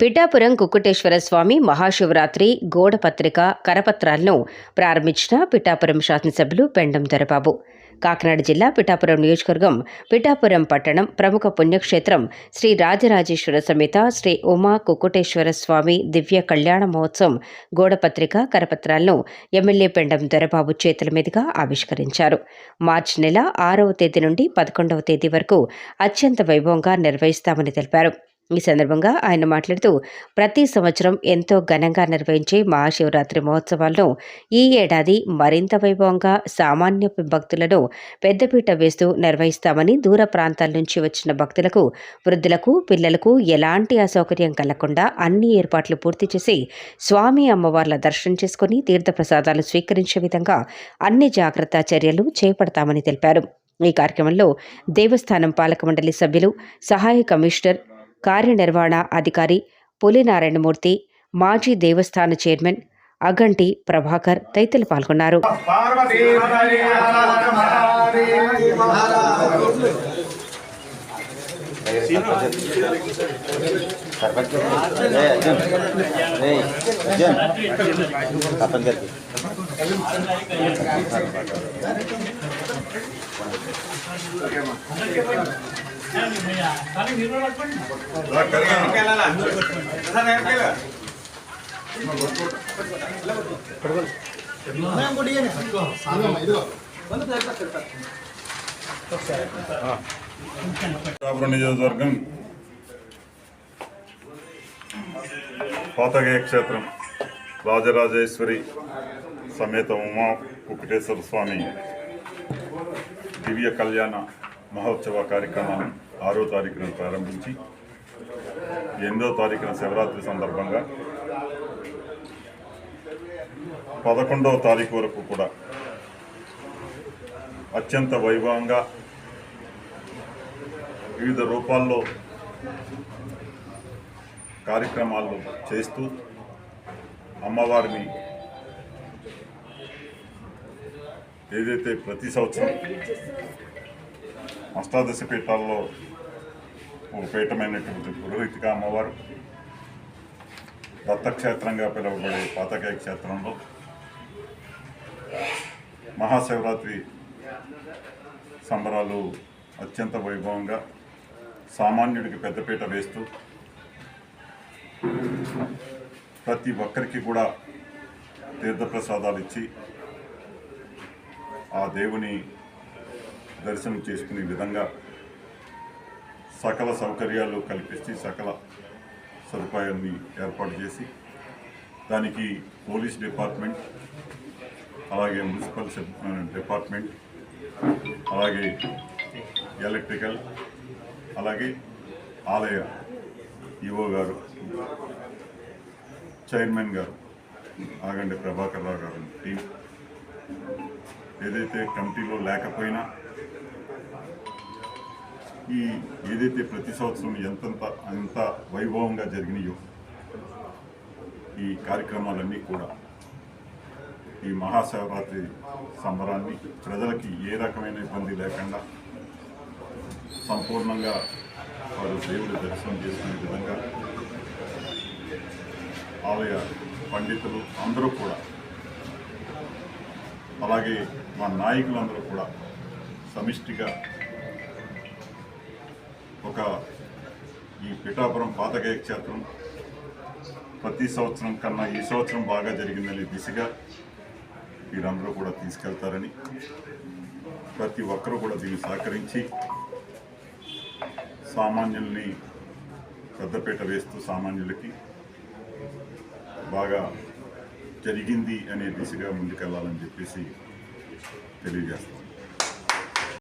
పిఠాపురం కుక్కుటేశ్వర స్వామి మహాశివరాత్రి గోడపత్రిక కరపత్రాలను ప్రారంభించిన పిఠాపురం శాసనసభ్యులు పెండం దొరబాబు. కాకినాడ జిల్లా పిఠాపురం నియోజకవర్గం పిఠాపురం పట్టణం ప్రముఖ పుణ్యక్షేత్రం శ్రీ రాజరాజేశ్వర సమేత శ్రీ ఉమా కుక్కుటేశ్వర స్వామి దివ్య కళ్యాణ మహోత్సవం గోడపత్రిక కరపత్రాలను ఎమ్మెల్యే పెండం దొరబాబు చేతుల మీదుగా ఆవిష్కరించారు. మార్చి నెల ఆరవ తేదీ నుండి పదకొండవ తేదీ వరకు అత్యంత వైభవంగా నిర్వహిస్తామని తెలిపారు. ఈ సందర్భంగా ఆయన మాట్లాడుతూ ప్రతి సంవత్సరం ఎంతో ఘనంగా నిర్వహించే మహాశివరాత్రి మహోత్సవాలను ఈ ఏడాది మరింత వైభవంగా సామాన్య భక్తులను పెద్దపీట వేస్తూ నిర్వహిస్తామని దూర ప్రాంతాల నుంచి వచ్చిన భక్తులకు వృద్ధులకు పిల్లలకు ఎలాంటి అసౌకర్యం కలగకుండా అన్ని ఏర్పాట్లు పూర్తి చేసి స్వామి అమ్మవార్ల దర్శనం చేసుకుని తీర్థప్రసాదాలు స్వీకరించే విధంగా అన్ని జాగ్రత్త చర్యలు చేపడతామని తెలిపారు. ఈ కార్యక్రమంలో దేవస్థానం పాలక మండలి సభ్యులు సహాయ కమిషనర్ కార్యనిర్వహణ అధికారి పులినారాయణమూర్తి మాజీ దేవస్థాన చైర్మన్ అగంటి ప్రభాకర్ తదితరులు పాల్గొన్నారు निजर्ग पातगे क्षेत्र राजजराजेश्वरी समेत उमा कुटेश्वर स्वामी दिव्य कल्याण महोत्सव कार्यक्रम ఆరో తారీఖున ప్రారంభించి ఎనిమిదో తారీఖున శివరాత్రి సందర్భంగా పదకొండవ తారీఖు వరకు కూడా అత్యంత వైభవంగా వివిధ రూపాల్లో కార్యక్రమాలు చేస్తూ అమ్మవారిని ఏదైతే ప్రతి సంవత్సరం అష్టాదశ పీఠాల్లో ఒక పీఠమైనటువంటి పురోహితిక అమ్మవారు. దత్తక్షేత్రంగా పిలువబడే పాతకాయ క్షేత్రంలో మహాశివరాత్రి సంబరాలు అత్యంత వైభవంగా సామాన్యుడికి పెద్దపీట వేస్తూ ప్రతి ఒక్కరికి కూడా తీర్థప్రసాదాలు ఇచ్చి ఆ దేవుని దర్శనం చేసుకునే విధంగా సకల సౌకర్యాలు కల్పించి సకల సదుపాయాన్ని ఏర్పాటు చేసి దానికి పోలీస్ డిపార్ట్మెంట్ అలాగే మున్సిపల్ డిపార్ట్మెంట్ అలాగే ఎలక్ట్రికల్ అలాగే ఆలయ ఈఓ గారు చైర్మన్ గారు ఆగండి ప్రభాకర్ రావు గారు టీం. ఏదైతే కమిటీలో లేకపోయినా ఈ ఏదైతే ప్రతి సంవత్సరం ఎంతంత ఎంత వైభవంగా జరిగినాయో ఈ కార్యక్రమాలన్నీ కూడా ఈ మహాశివరాత్రి సంబరాన్ని ప్రజలకి ఏ రకమైన ఇబ్బంది లేకుండా సంపూర్ణంగా వారు దేవుడి దర్శనం చేసుకునే విధంగా ఆలయ పండితులు అందరూ కూడా అలాగే మా నాయకులందరూ కూడా సమిష్టిగా ఒక ఈ పిఠాపురం పాతకాయ క్షేత్రం ప్రతి సంవత్సరం కన్నా ఈ సంవత్సరం బాగా జరిగిందనే దిశగా వీరందరూ కూడా తీసుకెళ్తారని ప్రతి ఒక్కరూ కూడా దీన్ని సహకరించి సామాన్యుల్ని పెద్దపీట వేస్తూ సామాన్యులకి బాగా జరిగింది అనే దిశగా ముందుకెళ్ళాలని చెప్పేసి తెలియజేస్తాను